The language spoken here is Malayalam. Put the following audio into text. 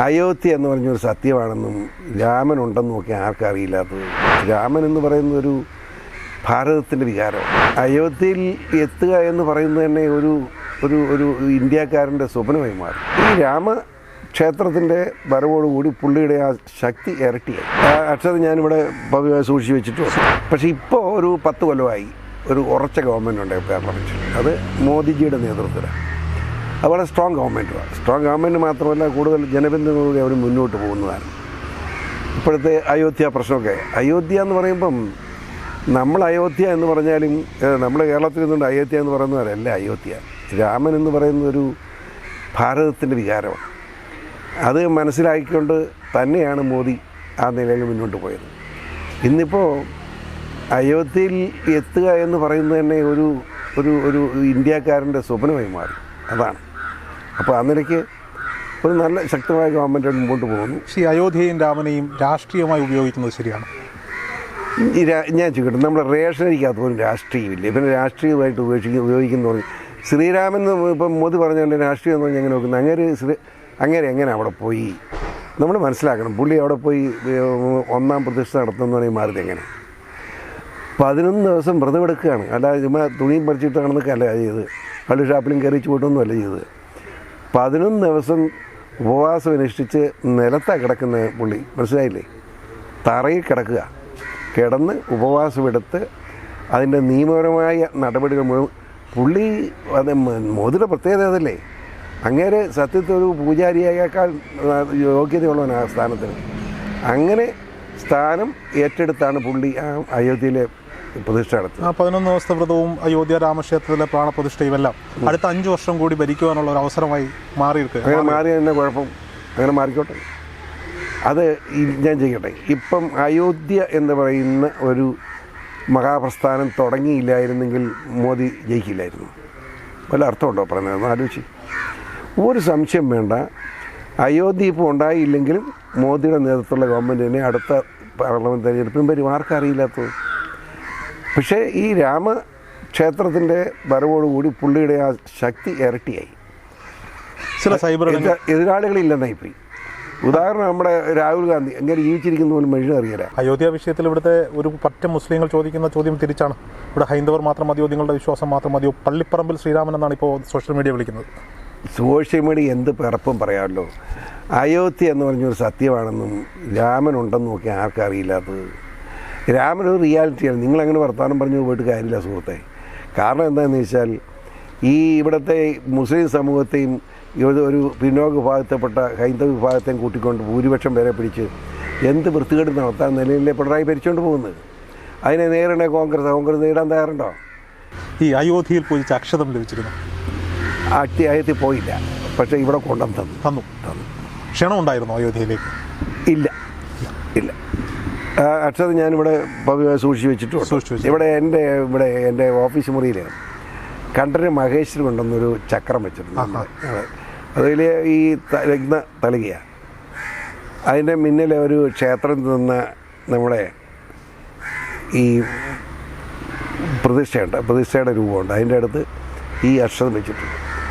അയോധ്യ എന്ന് പറഞ്ഞൊരു സത്യമാണെന്നും രാമനുണ്ടെന്നും ഒക്കെ ആർക്കും അറിയില്ലാത്തത് രാമൻ എന്ന് പറയുന്ന ഒരു ഭാരതത്തിന്റെ വികാരം. അയോധ്യയിൽ എത്തുക എന്ന് പറയുന്നത് തന്നെ ഒരു ഒരു ഒരു ഇന്ത്യക്കാരന്റെ സ്വപ്നമായി മാറി. ഈ രാമ ക്ഷേത്രത്തിന്റെ വരവോടുകൂടി പുള്ളിയുടെ ആ ശക്തി ഇരട്ടിയായി ആ അക്ഷരം ഞാനിവിടെ ഭവ്യമായി സൂക്ഷിച്ച് വെച്ചിട്ടുണ്ട്. പക്ഷേ ഇപ്പോൾ ഒരു പത്ത് കൊല്ലമായി ഒരു ഉറച്ച ഗവൺമെന്റ് ഉണ്ട് കേരളത്തിൽ അത് മോദിജിയുടെ നേതൃത്വത്തിലാണ്. അത് വളരെ സ്ട്രോങ് ഗവൺമെന്റുമാണ് സ്ട്രോങ് ഗവൺമെന്റ് മാത്രമല്ല കൂടുതൽ ജനബന്ധങ്ങളോട് അവർ മുന്നോട്ട് പോകുന്നതാണ്. ഇപ്പോഴത്തെ അയോധ്യ പ്രശ്നമൊക്കെ. അയോധ്യ എന്ന് പറയുമ്പം നമ്മൾ അയോധ്യ എന്ന് പറഞ്ഞാലും നമ്മൾ കേരളത്തിൽ നിന്നുകൊണ്ട് അയോധ്യ എന്ന് പറയുന്നവരല്ല അയോധ്യ. രാമൻ എന്ന് പറയുന്ന ഒരു ഭാരതത്തിന്റെ വികാരമാണ്. അത് മനസ്സിലാക്കിക്കൊണ്ട് തന്നെയാണ് മോദി ആ നിലയിൽ മുന്നോട്ട് പോയത്. ഇന്നിപ്പോൾ അയോധ്യയിൽ എത്തുക എന്ന് പറയുന്നത് തന്നെ ഒരു ഒരു ഒരു ഇന്ത്യക്കാരന്റെ സ്വപ്നമായി മാറി. അതാണ്. അപ്പോൾ ആ നിലയ്ക്ക് ഒരു നല്ല ശക്തമായ ഗവൺമെന്റ് മുമ്പോട്ട് പോകുന്നു. ശ്രീ അയോധ്യയും രാമനെയും രാഷ്ട്രീയമായി ഉപയോഗിക്കുന്നത് ശരിയാണ്. ഞാൻ ചോദിക്കട്ടെ നമ്മുടെ റേഷനരിക്കകത്ത് പോലും രാഷ്ട്രീയമില്ല. പിന്നെ രാഷ്ട്രീയമായിട്ട് ഉപയോഗിക്കുന്ന ഉപയോഗിക്കുന്ന പറഞ്ഞു ശ്രീരാമൻ എന്ന് ഇപ്പം മോദി പറഞ്ഞാൽ രാഷ്ട്രീയം എന്ന് പറഞ്ഞാൽ എങ്ങനെ നോക്കുന്നത് അങ്ങനെ ശ്രീ അങ്ങനെ എങ്ങനെ അവിടെ പോയി? നമ്മൾ മനസ്സിലാക്കണം പുള്ളി അവിടെ പോയി ഒന്നാം പ്രതിഷ്ഠ നടത്തുന്ന പറഞ്ഞാൽ മാറിയത് എങ്ങനെ? പതിനൊന്ന് ദിവസം വ്രതമെടുക്കുകയാണ്. അല്ല അല്ലാതെ ചുമ്മാ തുണിയും പറിച്ചിട്ട് നടന്നൊക്കെയല്ല ചെയ്തത് കള്ളി ഷാപ്പിലും കയറിച്ച് അല്ല ചെയ്തത്. പതിനൊന്ന് ദിവസം ഉപവാസം അനുഷ്ഠിച്ച് നിലത്താ കിടക്കുന്ന പുള്ളി. മനസ്സിലായില്ലേ? തറയിൽ കിടക്കുക. കിടന്ന് ഉപവാസമെടുത്ത് അതിന്റെ നിയമപരമായ നടപടികൾ മുഴുവൻ പുള്ളി അത് മോദിയുടെ പ്രത്യേകത അതല്ലേ? അങ്ങേര് സത്യത്തിൽ ഒരു പൂജാരിയേക്കാൾ യോഗ്യതയുള്ളവൻ ആ സ്ഥാനത്തിന്. അങ്ങനെ സ്ഥാനം ഏറ്റെടുത്താണ് പുള്ളി ആ അയോധ്യയിലെ പ്രതിഷ്ഠ നടത്തുന്നത്. ആ പതിനൊന്ന് ദിവസത്തെ വ്രതവും അയോധ്യ രാമക്ഷേത്രത്തിലെ പ്രാണപ്രതിഷ്ഠയും എല്ലാം അടുത്ത അഞ്ച് വർഷം കൂടി ഭരിക്കുവാനുള്ള ഒരു അവസരമായി മാറിയിരിക്കുക അങ്ങനെ മാറി തന്നെ കുഴപ്പം? അങ്ങനെ മാറിക്കോട്ടെ. അത് ഞാൻ ചെയ്യട്ടെ. ഇപ്പം അയോധ്യ എന്ന് പറയുന്ന ഒരു മഹാപ്രസ്ഥാനം തുടങ്ങിയില്ലായിരുന്നെങ്കിൽ മോദി ജയിക്കില്ലായിരുന്നു. വല്ല അർത്ഥമുണ്ടോ ഒന്ന് ആലോചിച്ച്. ഒരു സംശയം വേണ്ട. അയോധ്യ ഇപ്പോൾ ഉണ്ടായില്ലെങ്കിലും മോദിയുടെ നേതൃത്വമുള്ള ഗവൺമെന്റ് തന്നെ അടുത്ത പാർലമെന്റ് തെരഞ്ഞെടുപ്പിനും വരും. ആർക്കറിയില്ലാത്തത്? പക്ഷേ ഈ രാമക്ഷേത്രത്തിന്റെ വരവോടുകൂടി പുള്ളിയുടെ ആ ശക്തി ഇരട്ടിയായി. ചില സൈബർ എതിരാളികളില്ലെന്നായി പോയി ഉദാഹരണം നമ്മുടെ രാഹുൽ ഗാന്ധി എങ്ങനെ ജീവിച്ചിരിക്കുന്ന പോലും മനുഷ്യൻ അറിയില്ല. അയോധ്യ വിഷയത്തിൽ ഇവിടുത്തെ ഒരു പറ്റ മുസ്ലിങ്ങൾ ചോദിക്കുന്ന ചോദ്യം തിരിച്ചാണ്. ഇവിടെ ഹൈന്ദവർ മാത്രം മതിയോ? നിങ്ങളുടെ വിശ്വാസം മാത്രം മതിയോ? പള്ളിപ്പറമ്പിൽ ശ്രീരാമൻ എന്നാണ് ഇപ്പോൾ സോഷ്യൽ മീഡിയ വിളിക്കുന്നത്. സോഷ്യൽ മീഡിയ എന്ത് പിറപ്പും പറയാമല്ലോ. അയോധ്യ എന്ന് പറഞ്ഞൊരു സത്യമാണെന്നും രാമനുണ്ടെന്നും ഒക്കെ ആർക്കും ഒരു റിയാലിറ്റിയാണ്. നിങ്ങളങ്ങനെ വർത്തമാനം പറഞ്ഞു പോയിട്ട് കാര്യമില്ല സുഹൃത്തെ. കാരണം എന്താണെന്ന് വെച്ചാൽ ഈ ഇവിടുത്തെ മുസ്ലിം സമൂഹത്തെയും ഒരു ഒരു പിന്നോക്ക വിഭാഗത്തെപ്പെട്ട ഹൈന്ദവ വിഭാഗത്തെയും കൂട്ടിക്കൊണ്ട് ഭൂരിപക്ഷം പേരെ പിടിച്ച് എന്ത് വൃത്തികേട് നടത്താൻ നിലയിലെ പിണറായി ഭരിച്ചുകൊണ്ട് പോകുന്നത്? അതിനെ നേരിടേ കോൺഗ്രസ്. കോൺഗ്രസ് നേരിടാൻ തയ്യാറുണ്ടോ? ഈ അയോധ്യയിൽ പോയി അക്ഷതം ലഭിച്ചിരുന്നു. അത്യായത്തിൽ പോയില്ല. പക്ഷേ ഇവിടെ കൊണ്ടുവന്ന് തന്നു. തന്നു. ക്ഷണമുണ്ടായിരുന്നു ക്ഷണം ഉണ്ടായിരുന്നു അയോധ്യയിലേക്ക്? ഇല്ല. ആ അക്ഷരം ഞാനിവിടെ സൂക്ഷിച്ച് വെച്ചിട്ടുണ്ട് സൂക്ഷിച്ച്. ഇവിടെ എന്റെ ഇവിടെ എന്റെ ഓഫീസ് മുറിയിൽ കണ്ടന് മഹേശ്വരി ഉണ്ടെന്നൊരു ചക്രം വെച്ചിട്ടുണ്ട്. അതിൽ ഈ ലഗ്ന തളികയാണ് അതിന്റെ മുന്നിലെ ഒരു ക്ഷേത്രം നിന്ന് നമ്മുടെ ഈ പ്രതിഷ്ഠയുണ്ട്. പ്രതിഷ്ഠയുടെ രൂപമുണ്ട്. അതിന്റെ അടുത്ത് ഈ അക്ഷരം വെച്ചിട്ടുണ്ട്.